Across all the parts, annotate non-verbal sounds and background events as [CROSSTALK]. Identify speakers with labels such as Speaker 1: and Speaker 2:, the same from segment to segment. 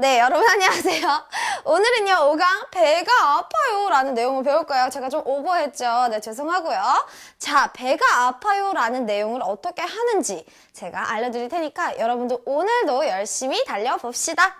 Speaker 1: 네, 여러분 [LAUGHS] 안녕하세요. 오늘은요, 5강 배가 아파요 라는 내용을 배울 거예요. 제가 좀 오버했죠. 네, 죄송하고요. 자, 배가 아파요 라는 내용을 어떻게 하는지 제가 알려드릴 테니까 여러분들 오늘도 열심히 달려봅시다.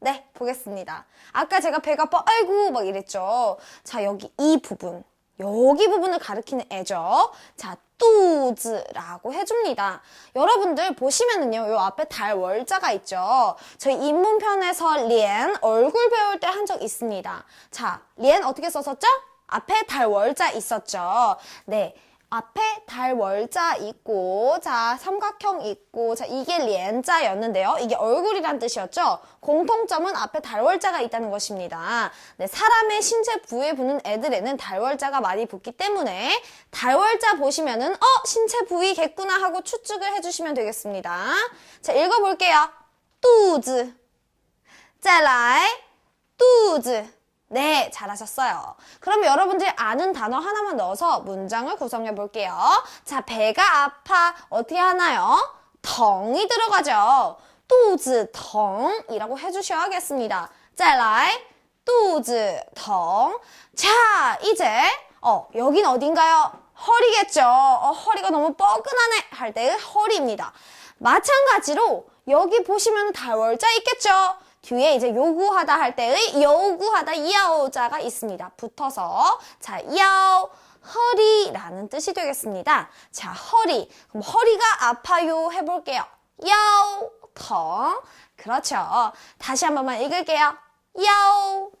Speaker 1: 네, 보겠습니다. 아까 제가 배가 아이고, 막 이랬죠. 자, 여기 이 부분. 여기 부분을 가리키는 애죠. 자, 뚜즈라고 해줍니다. 여러분들 보시면은요, 요 앞에 달 월자가 있죠. 저희 입문편에서 리엔 얼굴 배울 때 한 적 있습니다. 자, 리엔 어떻게 썼었죠? 앞에 달 월자 있었죠. 네. 앞에 달 월자 있고, 자, 삼각형 있고, 자, 이게 리엔자였는데요. 이게 얼굴이란 뜻이었죠? 공통점은 앞에 달 월자가 있다는 것입니다. 네, 사람의 신체 부위에 붙는 애들에는 달 월자가 많이 붙기 때문에 달 월자 보시면은, 어, 신체 부위겠구나 하고 추측을 해주시면 되겠습니다. 자, 읽어볼게요. 뚜즈. 再来, 뚜즈. 네, 잘하셨어요. 그럼 여러분들이 아는 단어 하나만 넣어서 문장을 구성해 볼게요. 자, 배가 아파. 어떻게 하나요? 덩이 들어가죠. 肚子疼 이라고 해주셔야겠습니다. 再来, 肚子疼. 자, 이제, 어, 여긴 어딘가요? 허리겠죠. 어, 허리가 너무 뻐근하네. 할 때의 허리입니다. 마찬가지로 여기 보시면 달월자 있겠죠. 뒤에 이제 요구하다 할 때의 요구하다 야오자가 있습니다. 붙어서 자 야오 허리라는 뜻이 되겠습니다. 자 허리 그럼 허리가 아파요 해볼게요. 야오 덩 그렇죠. 다시 한 번만 읽을게요. 야오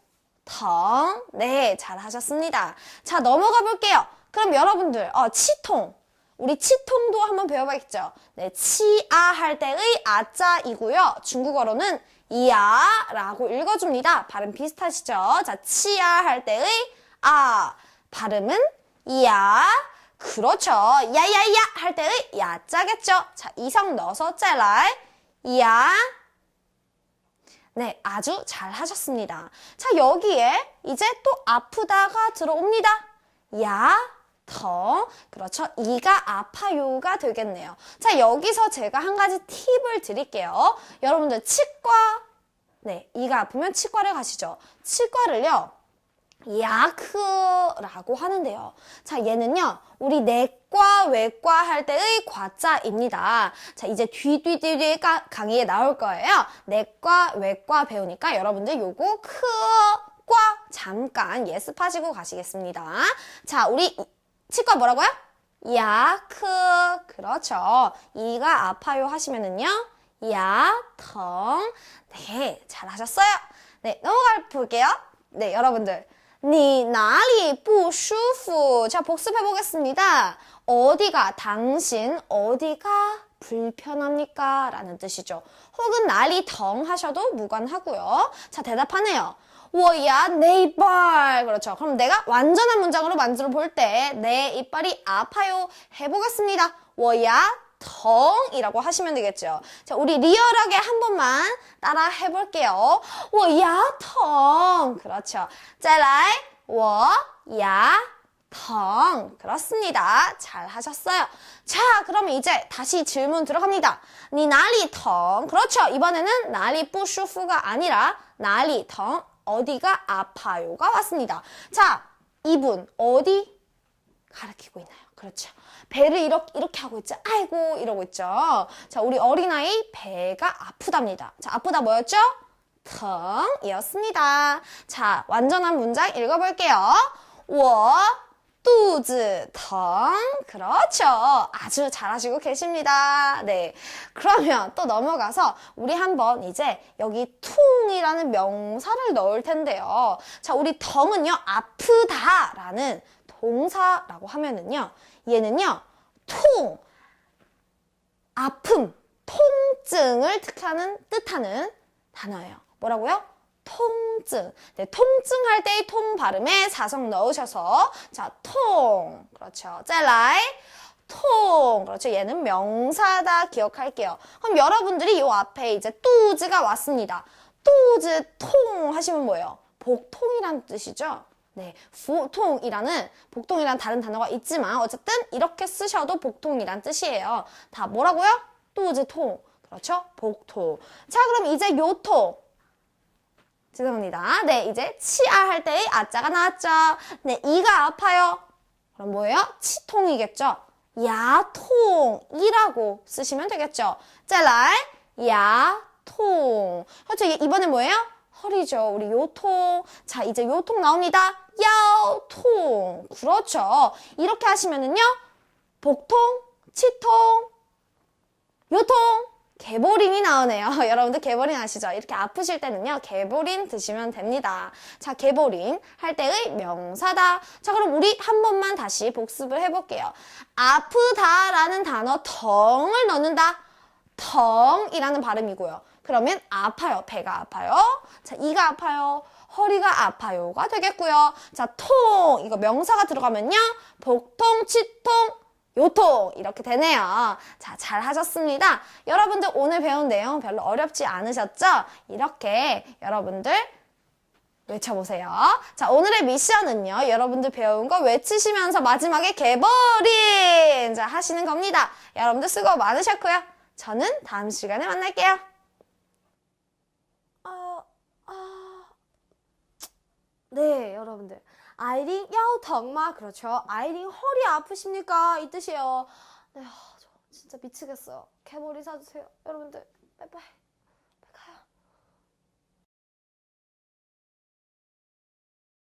Speaker 1: 덩 네, 잘 하셨습니다. 자 넘어가 볼게요. 그럼 여러분들 어, 치통 우리 치통도 한번 배워봐야겠죠. 네, 치아 할 때의 아자이고요. 중국어로는 이야라고 읽어줍니다. 발음 비슷하시죠? 자, 치아 할 때의 아 발음은 이야. 그렇죠. 야야야 할 때의 야자겠죠. 자, 이성 넣어서 짤랄 이야. 네, 아주 잘 하셨습니다. 자, 여기에 이제 또 아프다가 들어옵니다. 야, 더. 그렇죠. 이가 아파요가 되겠네요. 자, 여기서 제가 한 가지 팁을 드릴게요. 여러분들 치과, 네, 이가 아프면 치과를 가시죠. 치과를요, 야크라고 하는데요. 자, 얘는요, 우리 내과, 외과 할 때의 과자입니다. 자, 이제 뒤뒤뒤뒤 강의에 나올 거예요. 내과, 외과 배우니까 여러분들 요거 크, 과 잠깐 예습하시고 가시겠습니다. 자, 우리 치과 뭐라고요? 야크 그렇죠. 이가 아파요 하시면은요. 야텅 네 잘하셨어요. 네 넘어가 볼게요. 네 여러분들 니 나리 부슈프 자 복습해 보겠습니다. 어디가 당신 어디가 불편합니까? 라는 뜻이죠. 혹은 날이 덩 하셔도 무관하고요. 자, 대답하네요. 워야 내 이빨. 그렇죠. 그럼 내가 완전한 문장으로 만들어 볼 때 내 이빨이 아파요. 해보겠습니다. 워야 덩이라고 하시면 되겠죠. 자 우리 리얼하게 한 번만 따라 해볼게요. 워야 덩 그렇죠. 자라이 워야 덩 그렇습니다. 잘 하셨어요. 자 그럼 이제 다시 질문 들어갑니다. 니 날이 덩 그렇죠. 이번에는 날이 뿌슈후가 아니라 날이 덩 어디가 아파요가 왔습니다. 자, 이분 어디 가르치고 있나요? 그렇죠. 배를 이렇게, 이렇게 하고 있죠. 아이고 이러고 있죠. 자, 우리 어린아이 배가 아프답니다. 자, 아프다 뭐였죠? 텅이었습니다. 자, 완전한 문장 읽어볼게요. 我 뚜즈던 그렇죠. 아주 잘하시고 계십니다. 네. 그러면 또 넘어가서 우리 한번 이제 여기 퉁이라는 명사를 넣을 텐데요. 자 우리 덩은요 아프다 라는 동사라고 하면은요 얘는요 통 아픔 통증을 뜻하는 뜻하는 단어예요. 뭐라고요? 통증. 네, 통증할 때의 통 발음에 사성 넣으셔서 자, 통. 그렇죠. 再来 통. 그렇죠. 얘는 명사다 기억할게요. 그럼 여러분들이 이 앞에 이제 뚜즈가 왔습니다. 뚜즈 통 하시면 뭐예요? 복통이란 뜻이죠. 네, 부통이라는 복통이란 다른 단어가 있지만 어쨌든 이렇게 쓰셔도 복통이란 뜻이에요. 다 뭐라고요? 뚜즈 통. 그렇죠? 복통. 자, 그럼 이제 요통. 죄송합니다. 네, 이제 치아 할 때의 아자가 나왔죠. 네, 이가 아파요. 그럼 뭐예요? 치통이겠죠. 야통이라고 쓰시면 되겠죠. 再来, 야통. 그렇죠. 이- 이번엔 뭐예요? 허리죠. 우리 요통. 자, 이제 요통 나옵니다. 야통. 그렇죠. 이렇게 하시면은요. 복통, 치통, 요통, 개보린이 나오네요. [LAUGHS] 여러분들 개보린 아시죠? 이렇게 아프실 때는요, 개보린 드시면 됩니다. 자, 개보린 할 때의 명사다. 자, 그럼 우리 한 번만 다시 복습을 해볼게요. 아프다라는 단어 덩을 넣는다. 덩이라는 발음이고요. 그러면 아파요. 배가 아파요. 자, 이가 아파요. 허리가 아파요가 되겠고요. 자, 통. 이거 명사가 들어가면요. 복통, 치통, 요통 이렇게 되네요. 자, 잘 하셨습니다. 여러분들 오늘 배운 내용 별로 어렵지 않으셨죠? 이렇게 여러분들 외쳐보세요. 자, 오늘의 미션은요. 여러분들 배운 거 외치시면서 마지막에 개버린! 자, 하시는 겁니다. 여러분들 수고 많으셨고요. 저는 다음 시간에 만날게요. 아, 아, 네, 여러분들. 아이린 야우덕마 그렇죠. 아이린 허리 아프십니까? 이 뜻이에요. 네, 아, 저 진짜 미치겠어요. 개머리 사주세요. 여러분들, 빠이빠이.